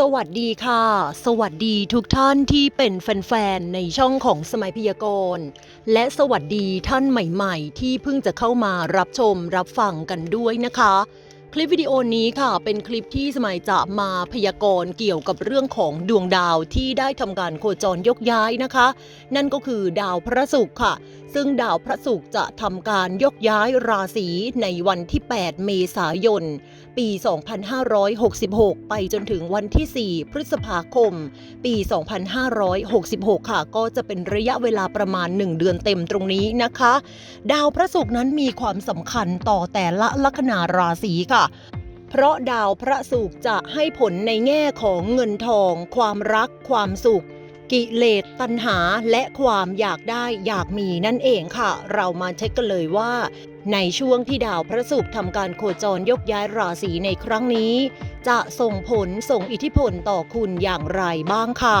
สวัสดีค่ะ สวัสดีทุกท่านที่เป็นแฟนๆ ในช่องของสมัยพยากรณ์ และสวัสดีท่านใหม่ๆ ที่เพิ่งจะเข้ามารับชมรับฟังกันด้วยนะคะ คลิปวิดีโอนี้ค่ะ เป็นคลิปที่สมัยจะมาพยากรณ์เกี่ยวกับเรื่องของดวงดาวที่ได้ทำการโคจรยกย้ายนะคะ นั่นก็คือดาวพระศุกร์ค่ะ ซึ่งดาวพระศุกร์จะทำการยกย้ายราศีในวันที่ 8 เมษายน ปี 2566 ไปจนถึงวันที่ 4 พฤษภาคม ปี 2566 ค่ะ ก็จะเป็นระยะเวลาประมาณ 1 เดือนเต็มตรงนี้นะคะ ดาวพระศุกร์นั้นมีความสำคัญต่อแต่ละลัคนาราศีค่ะเพราะดาวพระศุกร์จะให้ผลในแง่ของเงินทอง ความรัก ความสุข กิเลสตัณหาและความอยากได้อยากมีนั่นเองค่ะ เรามาเช็คกันเลยว่า ในช่วงที่ดาวพระศุกร์ทำการโคจรยกย้ายราศีในครั้งนี้ จะส่งผลส่งอิทธิพลต่อคุณอย่างไรบ้างค่ะ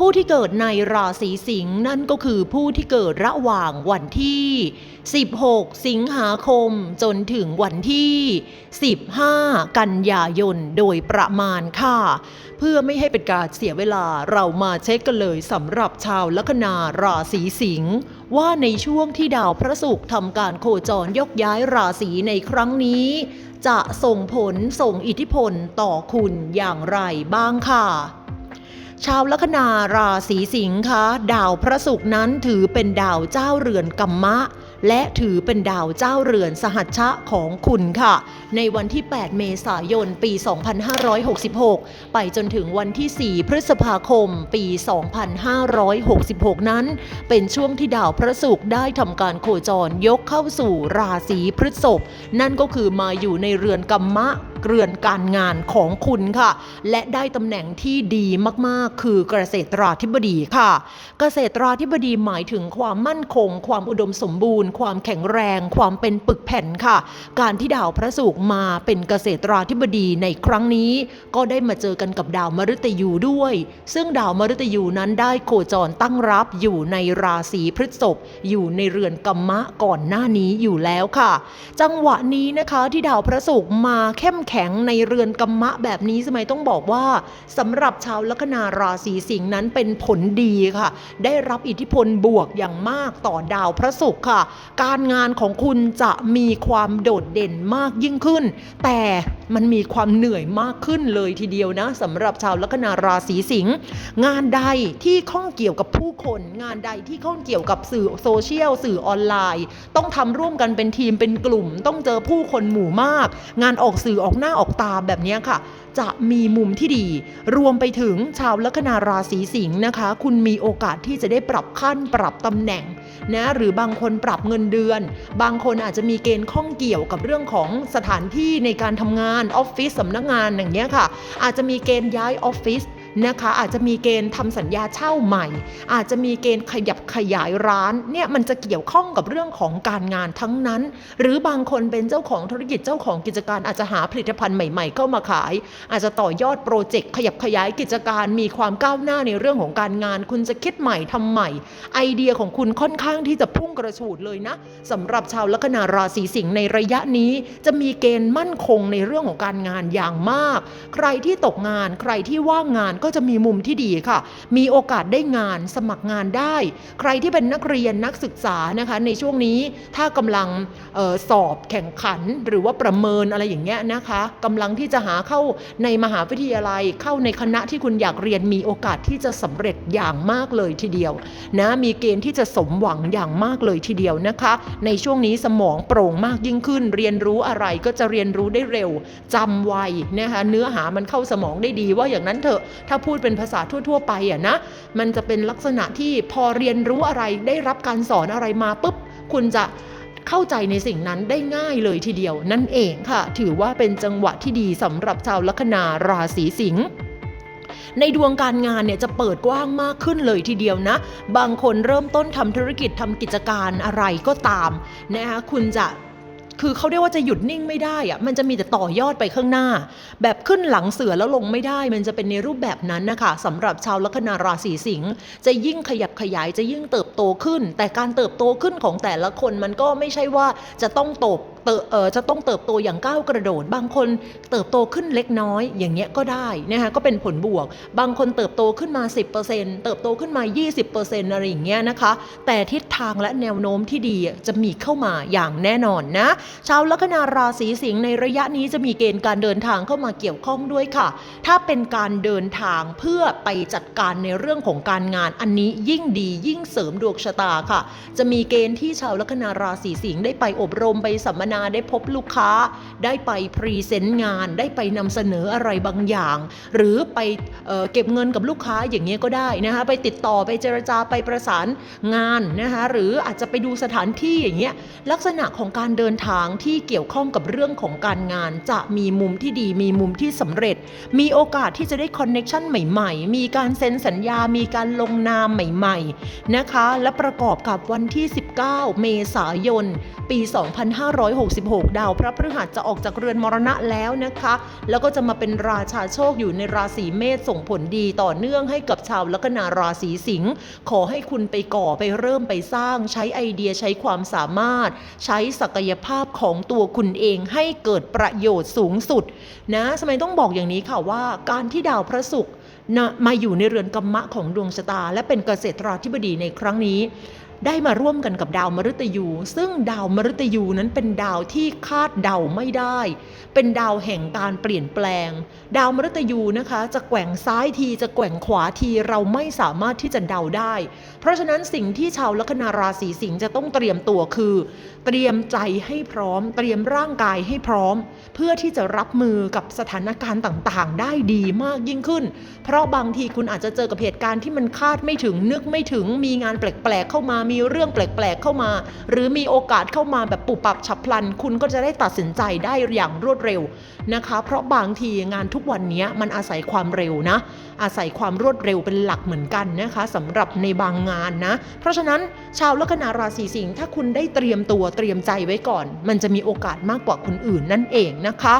ผู้ที่เกิดในราศีสิงห์นั่นก็คือผู้ที่เกิดระหว่างวันที่ 16 สิงหาคมจนถึงวันที่ 15 กันยายนโดยประมาณค่ะ เพื่อไม่ให้เป็นการเสียเวลาเรามาเช็คกันเลยสำหรับชาวลัคนาราศีสิงห์ว่าในช่วงที่ดาวพระศุกร์ทำการโคจรยกย้ายราศีในครั้งนี้ จะส่งผลส่งอิทธิพลต่อคุณอย่างไรบ้างค่ะ ชาวลัคนาราศีสิงห์คะดาวพระศุกร์นั้นถือเป็นดาวเจ้าเรือนกัมมะ และถือเป็นดาวเจ้าเรือนสหัชชะของคุณค่ะ ในวันที่ 8 เมษายน ปี 2566 ไปจนถึงวันที่ 4 พฤษภาคม ปี 2566 นั้น เป็นช่วงที่ดาวพระศุกร์ได้ทำการโคจรยกเข้าสู่ราศีพฤษภนั่นก็คือมาอยู่ในเรือนกัมมะเรือนการงานของคุณค่ะ และได้ตำแหน่งที่ดีมากๆ คือเกษตราธิบดีค่ะ เกษตราธิบดีหมายถึงความมั่นคง ความอุดมสมบูรณ์ ความแข็งแรง ความเป็นปึกแผ่นค่ะ การที่ดาวพระศุกร์มาเป็นเกษตราธิบดีในครั้งนี้ ก็ได้มาเจอกันกับดาวมฤตยูด้วย ซึ่งดาวมฤตยูนั้นได้โคจรตั้งรับอยู่ในราศีพฤษภอยู่ในเรือนกัมมะก่อนหน้านี้อยู่แล้วค่ะ จังหวะนี้นะคะที่ดาวพระศุกร์มาเข้มแข็งข็งในเรือนกัมมะแบบนี้สมัยต้องบอกว่าสำหรับชาวลัคนาราศีสิงห์นั้นเป็นผลดีค่ะ ได้รับอิทธิพลบวกอย่างมากต่อดาวพระศุกร์ค่ะ การงานของคุณจะมีความโดดเด่นมากยิ่งขึ้น แต่ มันมีความเหนื่อยมากขึ้นเลยทีเดียวนะสำหรับชาวลัคนาราศีสิงห์งานใดที่ข้องเกี่ยวกับผู้คน งานใดที่ข้องเกี่ยวกับสื่อโซเชียลสื่อออนไลน์ ต้องทำร่วมกันเป็นทีมเป็นกลุ่ม ต้องเจอผู้คนหมู่มาก งานออกสื่อออกหน้าออกตาแบบนี้ค่ะ จะมีมุมที่ดี รวมไปถึงชาวลัคนาราศีสิงห์นะคะ คุณมีโอกาสที่จะได้ปรับขั้นปรับตำแหน่งนะหรือบางคนปรับเงินเดือน บางคนอาจจะมีเกณฑ์ข้องเกี่ยวกับเรื่องของสถานที่ในการทำงานออฟฟิศสำนักงานอย่างเงี้ยค่ะ อาจจะมีเกณฑ์ย้ายออฟฟิศ นะคะอาจจะมีเกณฑ์ทำสัญญาเช่าใหม่ อาจจะมีเกณฑ์ขยับขยายร้านเนี่ยมันจะเกี่ยวข้องกับเรื่องของการงานทั้งนั้น หรือบางคนเป็นเจ้าของธุรกิจเจ้าของกิจการอาจจะหาผลิตภัณฑ์ใหม่ๆ เข้ามาขาย อาจจะต่อยอดโปรเจกต์ขยับขยายกิจการมีความก้าวหน้าในเรื่องของการงาน คุณจะคิดใหม่ทำใหม่ ไอเดียของคุณค่อนข้างที่จะพุ่งกระฉูดเลยนะสำหรับชาวลัคนาราศีสิงห์ในระยะนี้ จะมีเกณฑ์มั่นคงในเรื่องของการงานอย่างมาก ใครที่ตกงานใครที่ว่างงานก็็จะมีมุมที่ดีค่ะ มีโอกาสได้งานสมัครงานได้ ใครที่เป็นนักเรียนนักศึกษานะคะในช่วงนี้ถ้ากำลังออสอบแข่งขันหรือว่าประเมินอะไรอย่างเงี้ยนะคะกำลังที่จะหาเข้าในมหาวิทยาลัยเข้าในคณะที่คุณอยากเรียนมีโอกาสที่จะสำเร็จอย่างมากเลยทีเดียวนะมีเกณฑ์ที่จะสมหวังอย่างมากเลยทีเดียวนะคะ ในช่วงนี้สมองโปร่งมากยิ่งขึ้น เรียนรู้อะไรก็จะเรียนรู้ได้เร็วจำไวนะคะเนื้อหามันเข้าสมองได้ดีว่าอย่างนั้นเถอะถ้าาพูดเป็นภาษาทั่ว ๆ ไปอะนะ มันจะเป็นลักษณะที่พอเรียนรู้อะไรได้รับการสอนอะไรมาปุ๊บ คุณจะเข้าใจในสิ่งนั้นได้ง่ายเลยทีเดียว นั่นเองค่ะ ถือว่าเป็นจังหวะที่ดีสำหรับชาวลัคนาราศีสิงห์ในดวงการงานเนี่ยจะเปิดกว้างมากขึ้นเลยทีเดียวนะ บางคนเริ่มต้นทำธุรกิจทำกิจการอะไรก็ตามนะคะคุณจะ คือเขาเรียกว่าจะหยุดนิ่งไม่ได้อะมันจะมีแต่ต่อยอดไปข้างหน้า แบบขึ้นหลังเสือแล้วลงไม่ได้ มันจะเป็นในรูปแบบนั้นนะคะสำหรับชาวลัคนาราศีสิงห์จะยิ่งขยับขยายจะยิ่งเติบโตขึ้น แต่การเติบโตขึ้นของแต่ละคนมันก็ไม่ใช่ว่าจะต้องโตบ เออจะต้องเติบโตอย่างก้าวกระโดด บางคนเติบโตขึ้นเล็กน้อยอย่างเงี้ยก็ได้นะคะก็เป็นผลบวก บางคนเติบโตขึ้นมา 10%เติบโตขึ้นมา 20%อะไรอย่างเงี้ยนะคะ แต่ทิศทางและแนวโน้มที่ดีจะมีเข้ามาอย่างแน่นอนนะชาวลัคนาราศีสิงห์ในระยะนี้จะมีเกณฑ์การเดินทางเข้ามาเกี่ยวข้องด้วยค่ะ ถ้าเป็นการเดินทางเพื่อไปจัดการในเรื่องของการงานอันนี้ยิ่งดียิ่งเสริมดวงชะตาค่ะ จะมีเกณฑ์ที่ชาวลัคนาราศีสิงห์ได้ไปอบรมไปสัมมนาได้พบลูกค้า ได้ไปพรีเซนต์งาน ได้ไปนำเสนออะไรบางอย่าง หรือไปเออเก็บเงินกับลูกค้าอย่างเงี้ยก็ได้นะคะไปติดต่อไปเจรจาไปประสานงานนะคะหรืออาจจะไปดูสถานที่อย่างเงี้ยลักษณะของการเดินทางที่เกี่ยวข้องกับเรื่องของการงาน จะมีมุมที่ดีมีมุมที่สำเร็จ มีโอกาสที่จะได้คอนเน็ชันใหม่ๆ มีการเซ็นสัญญา มีการลงนามใหม่ๆนะคะและประกอบกับวันที่ 19 เมษายน ปี2566ดาว พระพฤหัสจะออกจากเรือนมรณะแล้วนะคะ แล้วก็จะมาเป็นราชาโชคอยู่ในราศีเมษส่งผลดีต่อเนื่องให้กับชาวลัคนาราศีสิงห์ขอให้คุณไปก่อไปเริ่มไปสร้างใช้ไอเดียใช้ความสามารถ ใช้ศักยภาพของตัวคุณเองให้เกิดประโยชน์สูงสุดนะสมัยต้องบอกอย่างนี้ค่ะว่าการที่ดาวพระศุกร์นะมาอยู่ในเรือนกรรมะของดวงชะตา และเป็นเกษตราธิบดีในครั้งนี้ ได้มาร่วมกันกับดาวมฤตยู ซึ่งดาวมฤตยูนั้นเป็นดาวที่คาดเดาไม่ได้ เป็นดาวแห่งการเปลี่ยนแปลง ดาวมฤตยูนะคะ จะแกว่งซ้ายทีจะแกว่งขวาทีเราไม่สามารถที่จะเดาได้ เพราะฉะนั้นสิ่งที่ชาวลัคนาราศีสิงห์จะต้องเตรียมตัวคือ เตรียมใจให้พร้อม เตรียมร่างกายให้พร้อม เพื่อที่จะรับมือกับสถานการณ์ต่างๆ ได้ดีมากยิ่งขึ้น เพราะบางทีคุณอาจจะเจอกับเหตุการณ์ที่มันคาดไม่ถึงนึกไม่ถึงมีงานแปลกๆเข้ามามีเรื่องแปลกๆเข้ามา หรือมีโอกาสเข้ามาแบบปุบปับฉับพลัน คุณก็จะได้ตัดสินใจได้อย่างรวดเร็วนะคะ เพราะบางทีงานทุกวันนี้มันอาศัยความเร็วนะ อาศัยความรวดเร็วเป็นหลักเหมือนกันนะคะสำหรับในบางงานนะ เพราะฉะนั้นชาวลัคนาราศีสิงห์ถ้าคุณได้เตรียมตัวเตรียมใจไว้ก่อน มันจะมีโอกาสมากกว่าคนอื่นนั่นเองนะคะ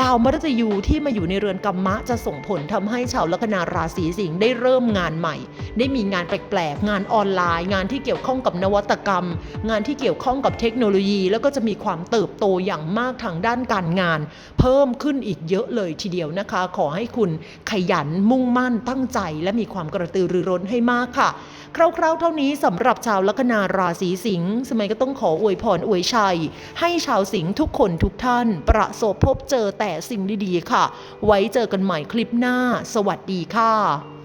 ดาวมฤตยูที่มาอยู่ในเรือนกรรมะจะส่งผลทำให้ชาวลัคนาราศีสิงห์ได้เริ่มงานใหม่ ได้มีงานแปลกๆงานออนไลน์ งานที่เกี่ยวข้องกับนวัตกรรม งานที่เกี่ยวข้องกับเทคโนโลยี แล้วก็จะมีความเติบโตอย่างมากทางด้านการงาน เพิ่มขึ้นอีกเยอะเลยทีเดียวนะคะ ขอให้คุณขยันมุ่งมั่นตั้งใจ และมีความกระตือรือร้นให้มากค่ะ คร่าวๆ เท่านี้สำหรับชาวลัคนาราศีสิงห์สมัยก็ต้องขออวยพรอวยชัย ให้ชาวสิงห์ทุกคนทุกท่าน ประสบพบเจอแต่สิ่งดีๆค่ะ ไว้เจอกันใหม่คลิปหน้า สวัสดีค่ะ